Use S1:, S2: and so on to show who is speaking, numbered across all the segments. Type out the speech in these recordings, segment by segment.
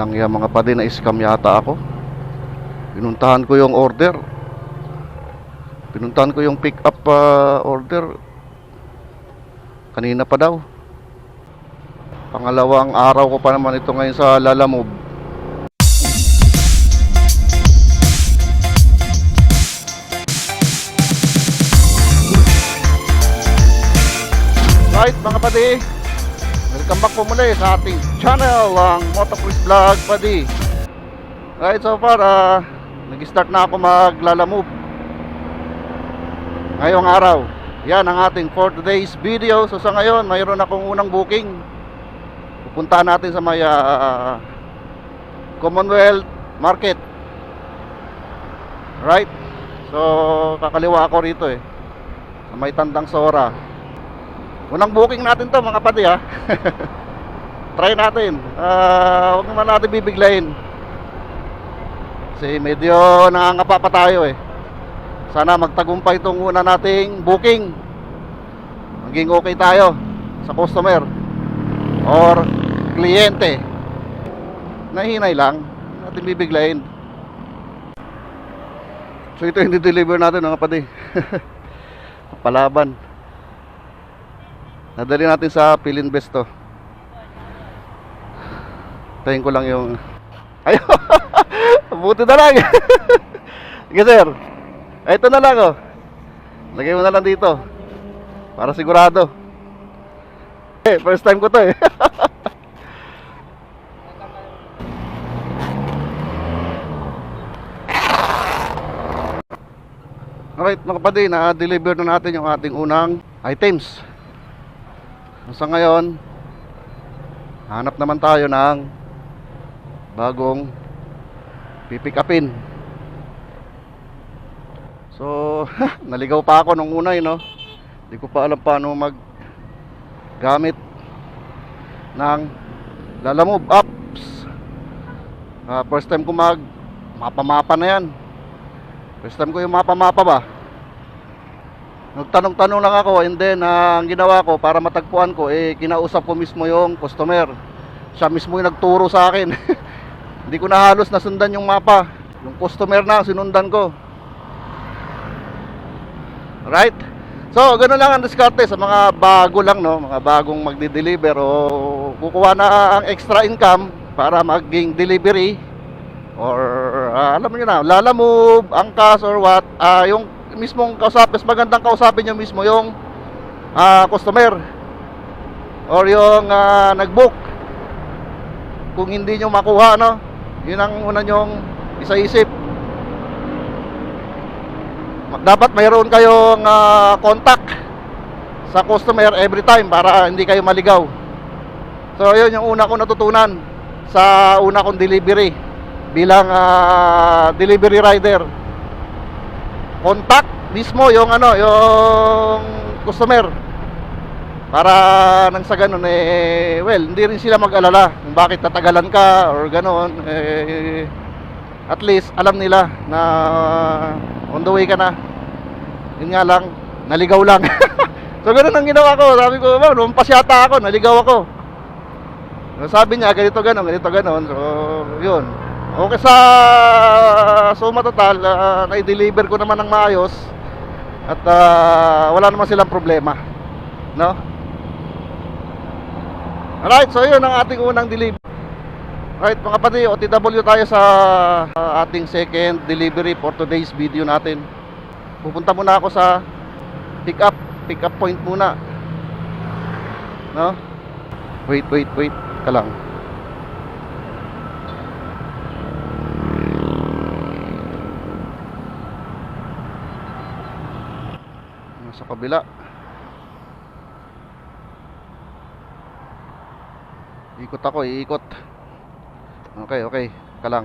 S1: lang yan mga padi na scam yata ako. Pinuntahan ko yung order. Pinuntahan ko yung pick up ah, order. Kanina pa daw. Pangalawang araw ko pa naman ito ngayon sa Lalamove. Right mga padi Welcome back po muli sa ating channel ang Motocross Vlog padi Right so far ah, Nag-start na ako maglalamove. Ngayong araw Yan ang ating for today's video. So sa ngayon mayroon akong unang booking. Pupunta natin sa may ah, Commonwealth Market. Right? So kakaliwa ako rito eh. Sa may Tandang Sora Unang booking natin to mga pati ha. Try natin. Ah, huwag naman natin bibiglayin. Kasi medyo nangangapa pa tayo eh. Sana magtagumpay itong una nating booking. Maging okay tayo sa customer or kliyente. Nahinay lang. Natin bibiglayin. So ito yung deliver natin mga pati. Palaban. Nadali natin sa Pilinvest to. Tayin ko lang yung... Ayun! Buti na lang! Sige sir. Ito na lang oh. Lagay mo na lang dito. Para sigurado. Eh, first time ko to eh. Alright mga kapatid, na-deliver na natin yung ating unang items. Sa ngayon, hanap naman tayo ng bagong pipick upin. So, naligaw pa ako nung una, eh, no? Hindi ko pa alam paano mag gamit ng Lalamove apps. Ah, first time ko mag mapa-mapa na yan. First time ko yung mapa-mapa ba? Nagtanong-tanong lang ako and then ah, ang ginawa ko para matagpuan ko eh kinausap ko mismo yung customer. Siya mismo yung nagturo sa akin. Hindi ko na halos nasundan yung mapa. Yung customer na sinundan ko. Right? So, ganoon lang ang diskarte sa mga bago lang, no? Mga bagong magdi-deliver o kukuha na ang extra income para maging delivery or ah, alam niyo na, lalamove, angkas or what, ah, yung mismong kausap, mas magandang kausapin nyo mismo yung ah, customer or yung ah, nag-book. Kung hindi nyo makuha, no? Yun ang una nyong isa-isip. Dapat mayroon kayong ah, contact sa customer every time para hindi kayo maligaw. So, yun yung una kong natutunan sa una kong delivery bilang ah, delivery rider contact mismo yung ano yung customer. Para nang sa ganun eh well hindi rin sila mag-alala kung bakit tatagalan ka or ganoon eh at least alam nila na on the way ka na. Yun nga lang naligaw lang. So ganun ang ginawa ko. Sabi ko wow lumpas yata ako naligaw ako. Sabi niya ganito ganon ganito ganon so yun Okay sa suma total, ah, na-deliver ko naman ng maayos at ah, wala naman silang problema. No? Alright, so yun ang ating unang delivery. Alright, mga pati, OTW tayo sa ah, ating second delivery for today's video natin. Pupunta muna ako sa pick up, pick up point muna. No? Wait, wait, wait ka lang. Sa kabila. Ikot ako iikot. Okay okay ka lang.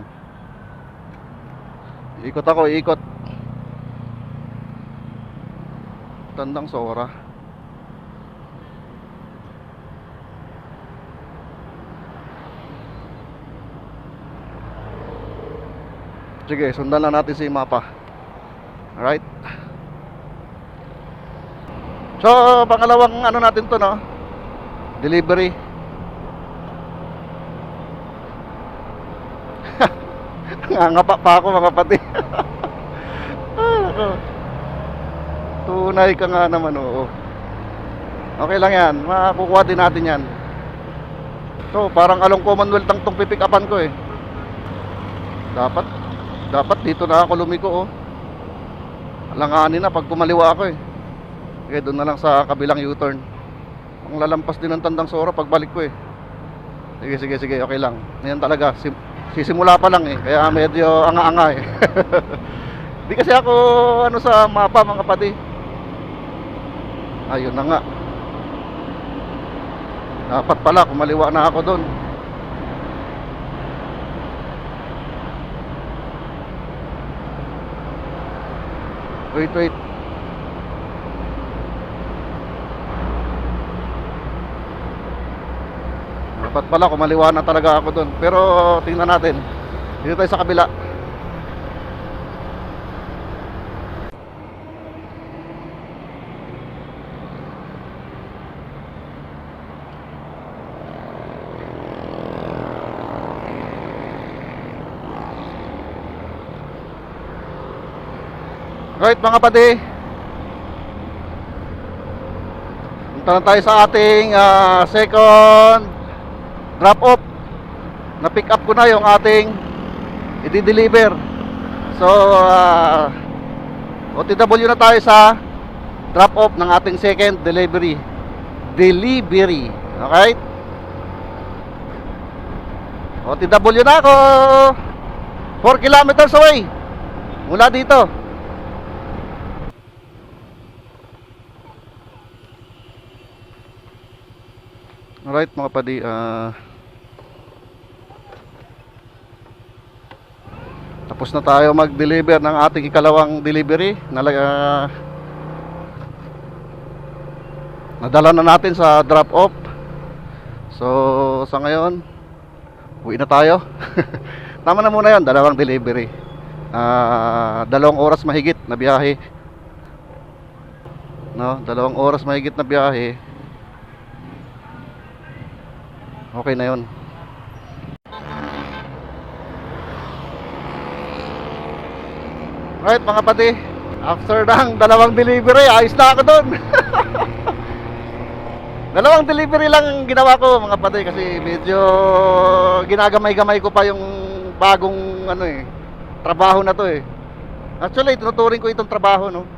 S1: Ikot ako iikot. Tandang sora sige sundan lang natin si mapa. Alright So, pangalawang ano natin to, no? Delivery. Nangangapa pa ako mga pati. Nako. Tunay ka nga naman, oo. Okay lang yan. Makukuha din natin yan. To, parang along Commonwealth ang tong pipick upan ko eh. Dapat, dapat dito na ako lumiko oh. Alanganin na pag kumaliwa ako eh. Kaya doon na lang sa kabilang U-turn. Ang lalampas din ng tandang soro pagbalik ko eh. Sige, sige, sige, okay lang. Ngayon talaga, sim- sisimula pa lang eh. Kaya medyo anga-anga eh. Di kasi ako ano sa mapa mga pati. Ayun na nga. Dapat pala, kumaliwa na ako doon. Wait, wait. Dapat pala, kumaliwa talaga ako doon. Pero tingnan natin. Dito tayo sa kabila. Right mga pati Punta na tayo sa ating ah, second drop off. Na pick up ko na yung ating i-deliver. So ah, OTW na tayo sa drop off ng ating second delivery. Delivery. Okay? OTW na ako. 4 kilometers away. Mula dito. Alright mga padi, ah tapos na tayo mag-deliver ng ating ikalawang delivery. Nalag, ah, nadala na natin sa drop-off. So, sa ngayon, uwi na tayo. Tama na muna yon dalawang delivery. Ah, dalawang oras mahigit na biyahe. No, dalawang oras mahigit na biyahe. Okay na yon. Right mga pati, after ng dalawang delivery, ayos na ako doon. dalawang delivery lang ang ginawa ko mga pati kasi medyo ginagamay-gamay ko pa yung bagong ano eh, trabaho na to eh. Actually, tinuturing ko itong trabaho no.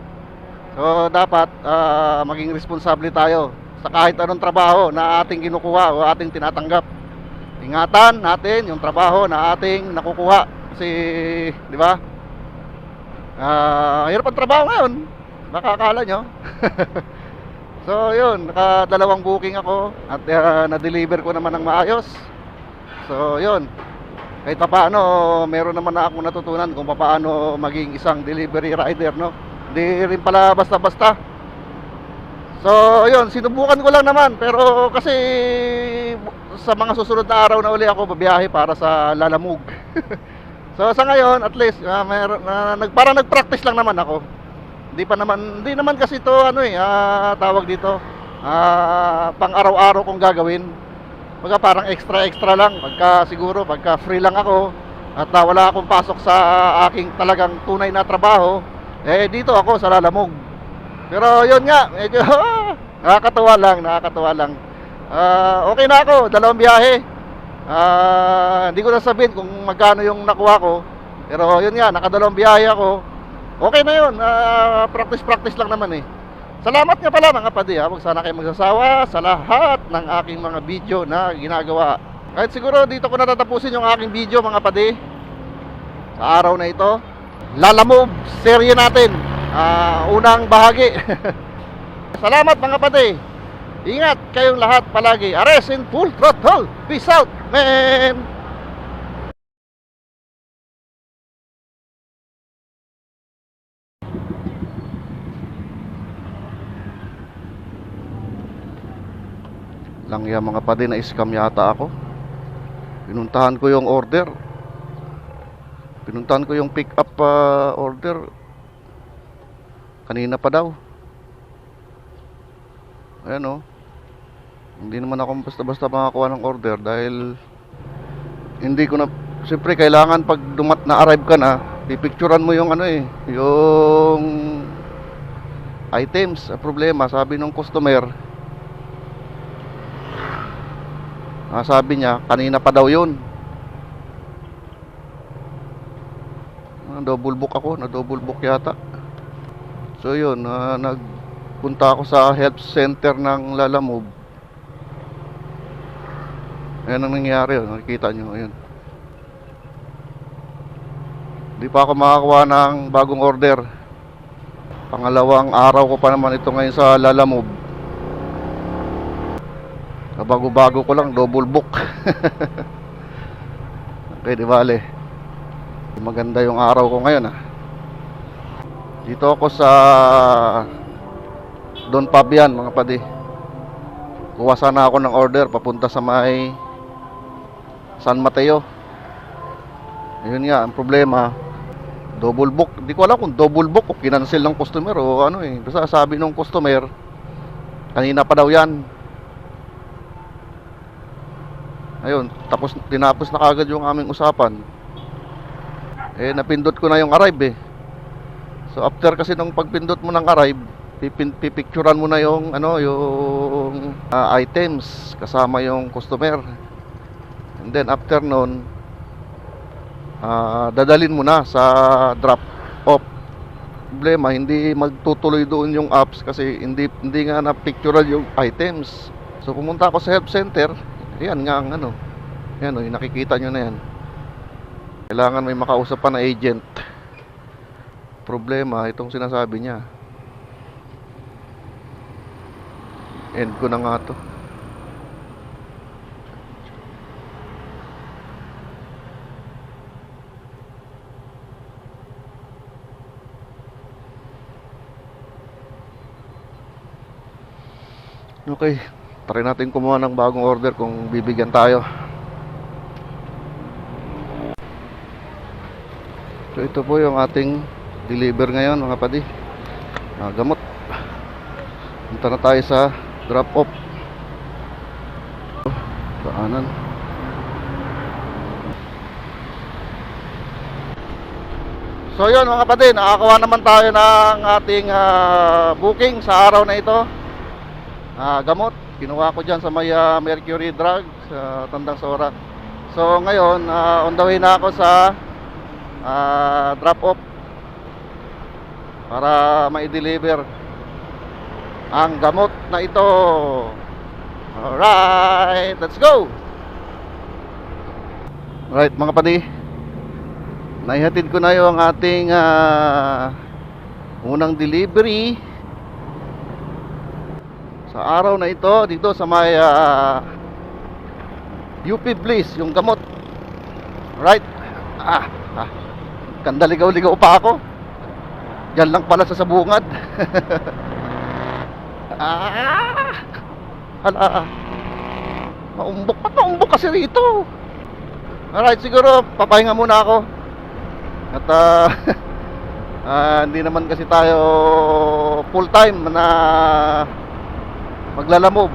S1: So dapat ah, maging responsable tayo sa kahit anong trabaho na ating kinukuha o ating tinatanggap. Ingatan natin yung trabaho na ating nakukuha kasi, di ba? Ah, hirap ang trabaho ngayon. Nakakala nyo. so, yun, nakadalawang booking ako at ah, na-deliver ko naman ng maayos. So, yun. Kahit pa paano, meron naman na akong natutunan kung paano maging isang delivery rider, no? Hindi rin pala basta-basta. So, yun, sinubukan ko lang naman. Pero kasi sa mga susunod na araw na uli ako babiyahe para sa Lalamog. so, sa ngayon, at least, uh, ah, nag, parang nag-practice lang naman ako. Hindi pa naman, hindi naman kasi to ano eh, ah, tawag dito, ah, pang araw-araw kong gagawin. Pagka parang extra-extra lang, pagka siguro, pagka free lang ako, at ah, wala akong pasok sa aking talagang tunay na trabaho, eh dito ako sa Lalamog. Pero yun nga, medyo nakakatuwa lang, nakakatuwa lang. Ah, okay na ako, dalawang biyahe. Ah, hindi ko na sabihin kung magkano yung nakuha ko. Pero yun nga, nakadalawang biyahe ako. Okay na yun. Ah, practice-practice lang naman eh. Salamat nga pala mga padi ha. Huwag sana kayo magsasawa sa lahat ng aking mga video na ginagawa. Kahit siguro dito ko natatapusin yung aking video mga padi. Sa araw na ito. Lalamove serye natin. Ah, unang bahagi. Salamat mga padi. Ingat kayong lahat palagi. Ares in full throttle. Peace out, man. Lang yan mga padi na scam yata ako. Pinuntahan ko yung order. Pinuntahan ko yung pick up ah, order. Kanina pa daw. Ayan oh. Hindi naman ako basta-basta makakuha ng order dahil hindi ko na siyempre kailangan pag dumat na arrive ka na, pipicturan mo yung ano eh, yung items. Problema, sabi ng customer, ah, sabi niya, kanina pa daw yun. Ah, double book ako, na double book yata. So yun, ah, nagpunta ako sa health center ng Lalamove. Ayan ang nangyari, oh, nakikita nyo, ayun. Di pa ako makakuha ng bagong order. Pangalawang araw ko pa naman ito ngayon sa Lalamove. Bago-bago ko lang, double book. okay, di bale. Maganda yung araw ko ngayon ah. Dito ako sa Don Pabian mga padi. Kuha sana ako ng order papunta sa may San Mateo. Ayun nga, ang problema, double book. Hindi ko alam kung double book o kinancel ng customer o ano eh. Basta sabi ng customer, kanina pa daw yan. Ayun, tapos tinapos na kagad yung aming usapan. Eh, napindot ko na yung arrive eh. So after kasi nung pagpindot mo ng arrive, pipicturan mo na yung ano, yung ah, items kasama yung customer. And then after nun, ah, dadalin mo na sa drop off. Problema, hindi magtutuloy doon yung apps kasi hindi hindi nga na picturean yung items. So pumunta ako sa help center, yan nga ang ano. Yan o, yung nakikita nyo na yan. Kailangan may makausap pa na agent. Problema, itong sinasabi niya. End ko na nga to. Okay, try natin kumuha ng bagong order kung bibigyan tayo. So ito po yung ating deliver ngayon mga padi. Ah, gamot. Punta na tayo sa drop off. Daanan. So yun mga kapatid, nakakawa naman tayo ng ating ah, booking sa araw na ito. Ah, gamot, kinuha ko dyan sa may ah, Mercury Drug sa Tandang Sora. So ngayon, ah, on the way na ako sa ah, drop off para ma-deliver ang gamot na ito. Alright, let's go! Right mga padi, naihatid ko na yung ating ah, unang delivery sa araw na ito dito sa may ah, UP Bliss, yung gamot. Right? Ah, ah. Kandaligaw-ligaw pa ako. Yan lang pala sa sabungad. ah! Hala. Maumbok pa, maumbok kasi rito. Alright, siguro papahinga muna ako. At ah, ah, hindi naman kasi tayo full time na maglalamove.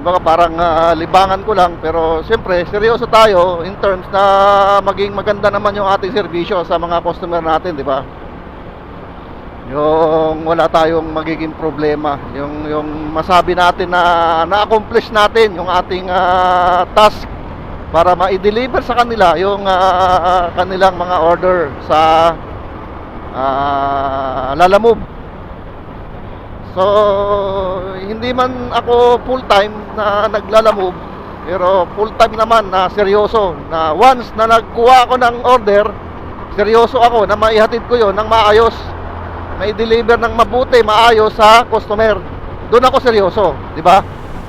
S1: Kumbaga parang ah, libangan ko lang pero siyempre seryoso tayo in terms na maging maganda naman yung ating serbisyo sa mga customer natin, di ba? Yung wala tayong magiging problema, yung yung masabi natin na na-accomplish natin yung ating ah, task para ma-deliver sa kanila yung ah, kanilang mga order sa ah, Lalamove. So, hindi man ako full-time na naglalamove, pero full-time naman na seryoso. Na once na nagkuha ako ng order, seryoso ako na maihatid ko yon ng maayos. May deliver ng mabuti, maayos sa customer. Doon ako seryoso, di ba?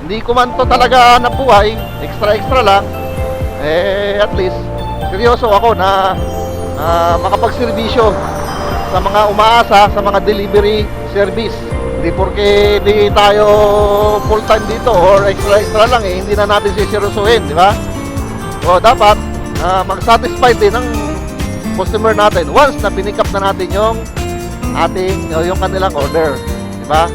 S1: Hindi ko man to talaga nabuhay, extra-extra lang. Eh, at least, seryoso ako na ah, makapagserbisyo sa mga umaasa sa mga delivery service. Hindi porke di tayo full time dito or extra extra lang eh, hindi na natin siseryosohin, di ba? O dapat ah, mag-satisfy din ng customer natin once na pinick up na natin yung ating yung kanilang order, di ba?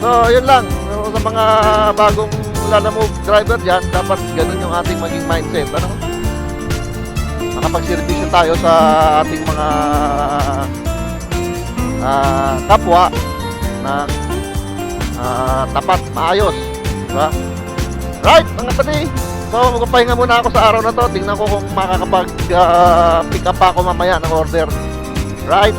S1: So, yun lang. So, sa mga bagong lalamove driver dyan, dapat ganun yung ating maging mindset. Ano? makapagservisyo tayo sa ating mga ah, kapwa na ah, tapat, maayos. Diba? Right, mga pati. So, magpapahinga muna ako sa araw na to. Tingnan ko kung makakapag ah, pick up ako mamaya ng order. Right?